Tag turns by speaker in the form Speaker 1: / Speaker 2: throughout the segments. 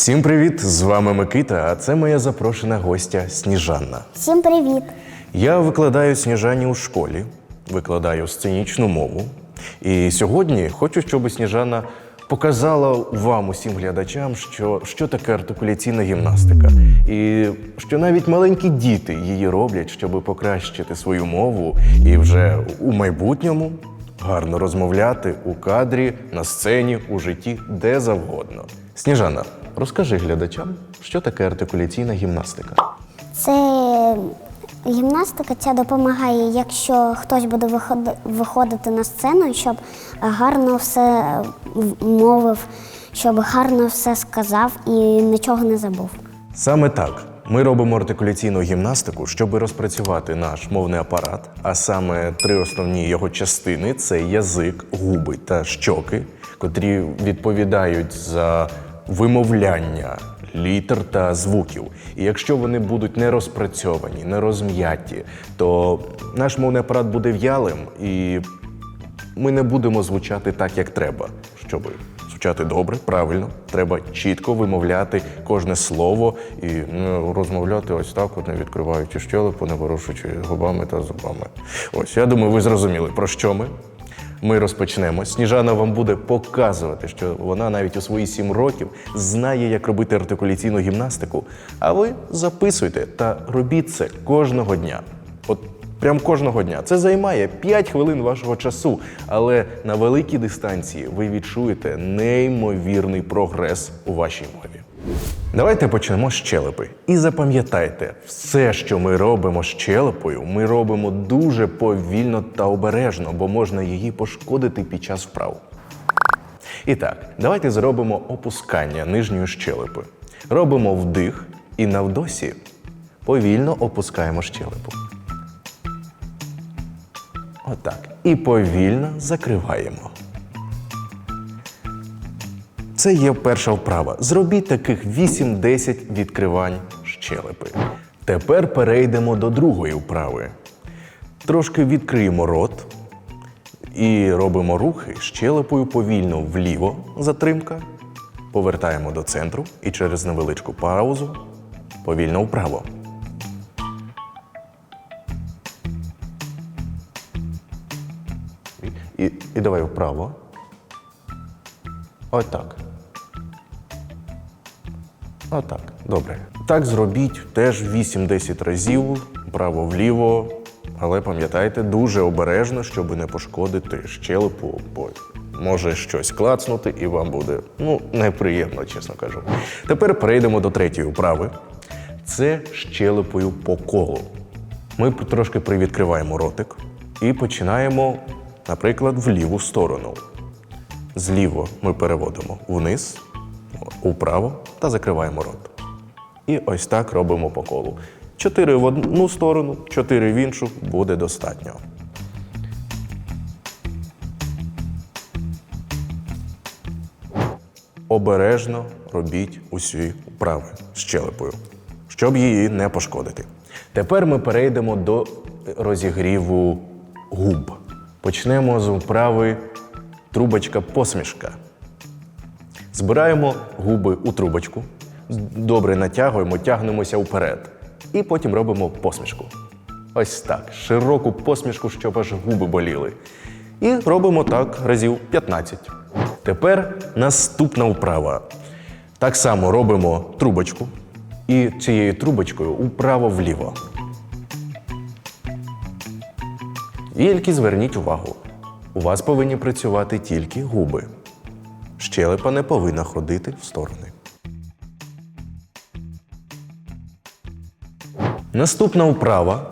Speaker 1: Всім привіт! З вами Микита, а це моя запрошена гостя Сніжанна.
Speaker 2: Всім привіт!
Speaker 1: Я викладаю Сніжані у школі, викладаю сценічну мову. І сьогодні хочу, щоб Сніжана показала вам, усім глядачам, що, що таке артикуляційна гімнастика. І що навіть маленькі діти її роблять, щоб покращити свою мову і вже у майбутньому гарно розмовляти у кадрі, на сцені, у житті, де завгодно. Сніжана, розкажи глядачам, що таке артикуляційна гімнастика.
Speaker 2: Це гімнастика ця допомагає, якщо хтось буде виходи- виходити на сцену, щоб гарно все мовив, щоб гарно все сказав і нічого не забув.
Speaker 1: Саме так. Ми робимо артикуляційну гімнастику, щоб розпрацювати наш мовний апарат, а саме три основні його частини це язик, губи та щоки, котрі відповідають за вимовляння літер та звуків. І якщо вони будуть не розпрацьовані, не розм'яті, то наш мовний апарат буде в'ялим і ми не будемо звучати так, як треба. Щоб звучати добре, правильно, треба чітко вимовляти кожне слово і ну, розмовляти ось так, от не відкриваючи щелепу, не ворушучи губами та зубами. Ось я думаю, ви зрозуміли, про що ми. Ми розпочнемо. Сніжана вам буде показувати, що вона навіть у свої сім років знає, як робити артикуляційну гімнастику. А ви записуйте та робіть це кожного дня. От прям кожного дня. Це займає 5 хвилин вашого часу, але на великій дистанції ви відчуєте неймовірний прогрес у вашій мові. Давайте почнемо з щелепи. І запам'ятайте, все, що ми робимо з щелепою, ми робимо дуже повільно та обережно, бо можна її пошкодити під час вправ. І так, давайте зробимо опускання нижньої щелепи. Робимо вдих і на вдосі повільно опускаємо щелепу. Отак. І повільно закриваємо. Це є перша вправа. Зробіть таких 8-10 відкривань щелепи. Тепер перейдемо до другої вправи. Трошки відкриємо рот і робимо рухи щелепою повільно вліво, затримка. Повертаємо до центру і через невеличку паузу повільно вправо. І, і, давай вправо. Отак. Отак. Добре. Так зробіть теж 8-10 разів, право-вліво. Але пам'ятайте, дуже обережно, щоб не пошкодити щелепу, бо може щось клацнути, і вам буде ну, неприємно, чесно кажу. Тепер перейдемо до третьої вправи. Це щелепою по колу. Ми трошки привідкриваємо ротик і починаємо, наприклад, в ліву сторону. Зліво ми переводимо вниз, управо та закриваємо рот. І ось так робимо по колу. Чотири в одну сторону, чотири в іншу буде достатньо. Обережно робіть усі вправи з щелепою, щоб її не пошкодити. Тепер ми перейдемо до розігріву губ. Почнемо з вправи трубочка посмішка. Збираємо губи у трубочку, добре натягуємо, тягнемося вперед. І потім робимо посмішку. Ось так. Широку посмішку, щоб аж губи боліли. І робимо так разів 15. Тепер наступна вправа. Так само робимо трубочку. І цією трубочкою вправо-вліво. Тільки зверніть увагу. У вас повинні працювати тільки губи. Щелепа не повинна ходити в сторони. Наступна вправа.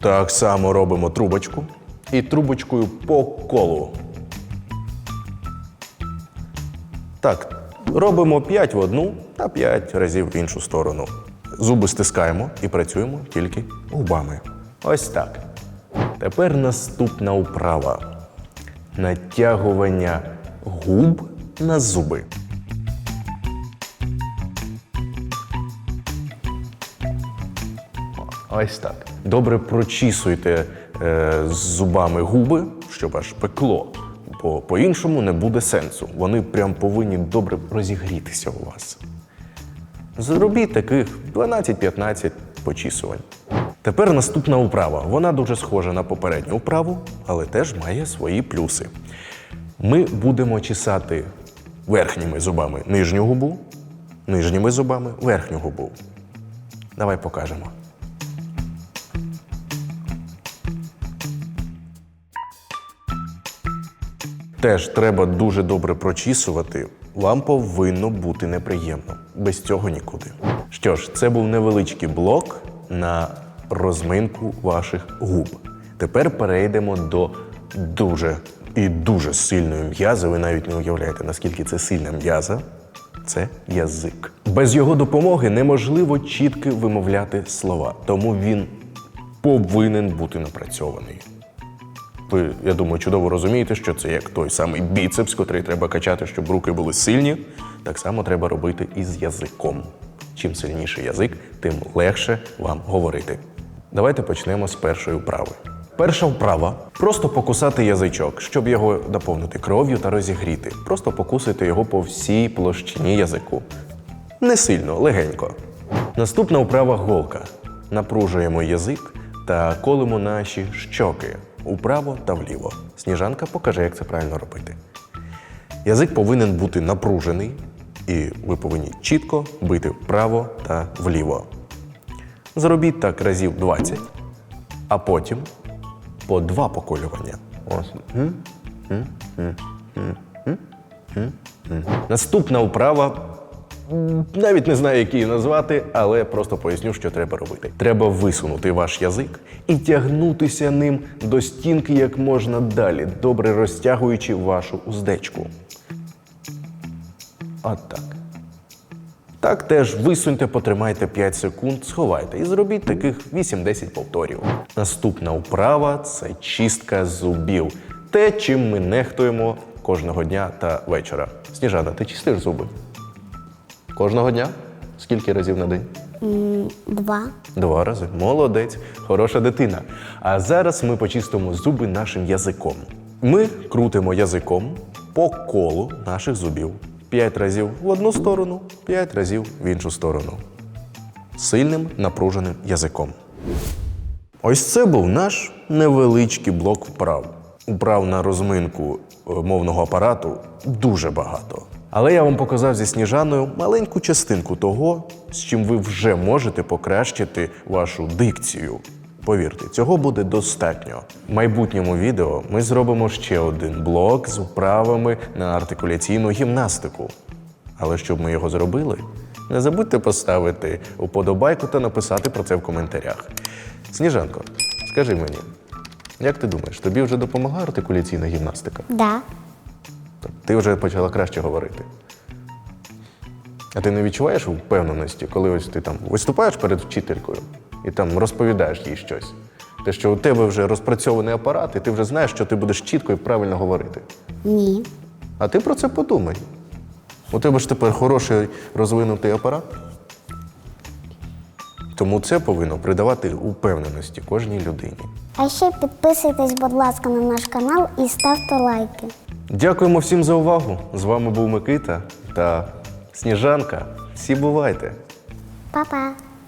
Speaker 1: Так само робимо трубочку і трубочкою по колу. Так, робимо 5 в одну та 5 разів в іншу сторону. Зуби стискаємо і працюємо тільки губами. Ось так. Тепер наступна вправа. Натягування губ на зуби. Ось так. Добре прочісуйте е, з зубами губи, щоб аж пекло. Бо по-іншому не буде сенсу. Вони прям повинні добре розігрітися у вас. Зробіть таких 12-15 почісувань. Тепер наступна вправа. Вона дуже схожа на попередню вправу, але теж має свої плюси. Ми будемо чесати верхніми зубами нижню губу, нижніми зубами верхню губу. Давай покажемо. Теж треба дуже добре прочісувати. Вам повинно бути неприємно. Без цього нікуди. Що ж, це був невеличкий блок на розминку ваших губ. Тепер перейдемо до дуже і дуже сильної м'язи. Ви навіть не уявляєте, наскільки це сильна м'яза. Це язик. Без його допомоги неможливо чітко вимовляти слова, тому він повинен бути напрацьований. Ви, я думаю, чудово розумієте, що це як той самий біцепс, котрий треба качати, щоб руки були сильні. Так само треба робити і з язиком. Чим сильніший язик, тим легше вам говорити. Давайте почнемо з першої вправи. Перша вправа просто покусати язичок, щоб його наповнити кров'ю та розігріти. Просто покусуйте його по всій площині язику. Не сильно, легенько. Наступна вправа голка. Напружуємо язик та колимо наші щоки вправо та вліво. Сніжанка покаже, як це правильно робити. Язик повинен бути напружений, і ви повинні чітко бити вправо та вліво. Зробіть так разів 20, а потім по два поколювання. Наступна вправа. Навіть не знаю, як її назвати, але просто поясню, що треба робити. Треба висунути ваш язик і тягнутися ним до стінки як можна далі, добре розтягуючи вашу уздечку. От так. Так теж висуньте, потримайте 5 секунд, сховайте і зробіть таких 8-10 повторів. Наступна вправа це чистка зубів. Те, чим ми нехтуємо кожного дня та вечора. Сніжана, ти чистиш зуби? Кожного дня? Скільки разів на день?
Speaker 2: Два.
Speaker 1: Два рази. Молодець, хороша дитина. А зараз ми почистимо зуби нашим язиком. Ми крутимо язиком по колу наших зубів. П'ять разів в одну сторону, п'ять разів в іншу сторону. Сильним напруженим язиком. Ось це був наш невеличкий блок вправ. Управ на розминку е, мовного апарату дуже багато. Але я вам показав зі сніжаною маленьку частинку того, з чим ви вже можете покращити вашу дикцію. Повірте, цього буде достатньо. В майбутньому відео ми зробимо ще один блок з вправами на артикуляційну гімнастику. Але щоб ми його зробили, не забудьте поставити уподобайку та написати про це в коментарях. Сніжанко, скажи мені, як ти думаєш, тобі вже допомогла артикуляційна гімнастика?
Speaker 2: Да.
Speaker 1: Ти вже почала краще говорити. А ти не відчуваєш впевненості, коли ось ти там виступаєш перед вчителькою і там розповідаєш їй щось? Те, що у тебе вже розпрацьований апарат, і ти вже знаєш, що ти будеш чітко і правильно говорити.
Speaker 2: Ні.
Speaker 1: А ти про це подумай. У тебе ж тепер хороший розвинутий апарат. Тому це повинно придавати упевненості кожній людині.
Speaker 2: А ще підписуйтесь, будь ласка, на наш канал і ставте лайки.
Speaker 1: Дякуємо всім за увагу. З вами був Микита та Сніжанка. Всі бувайте!
Speaker 2: Па-па!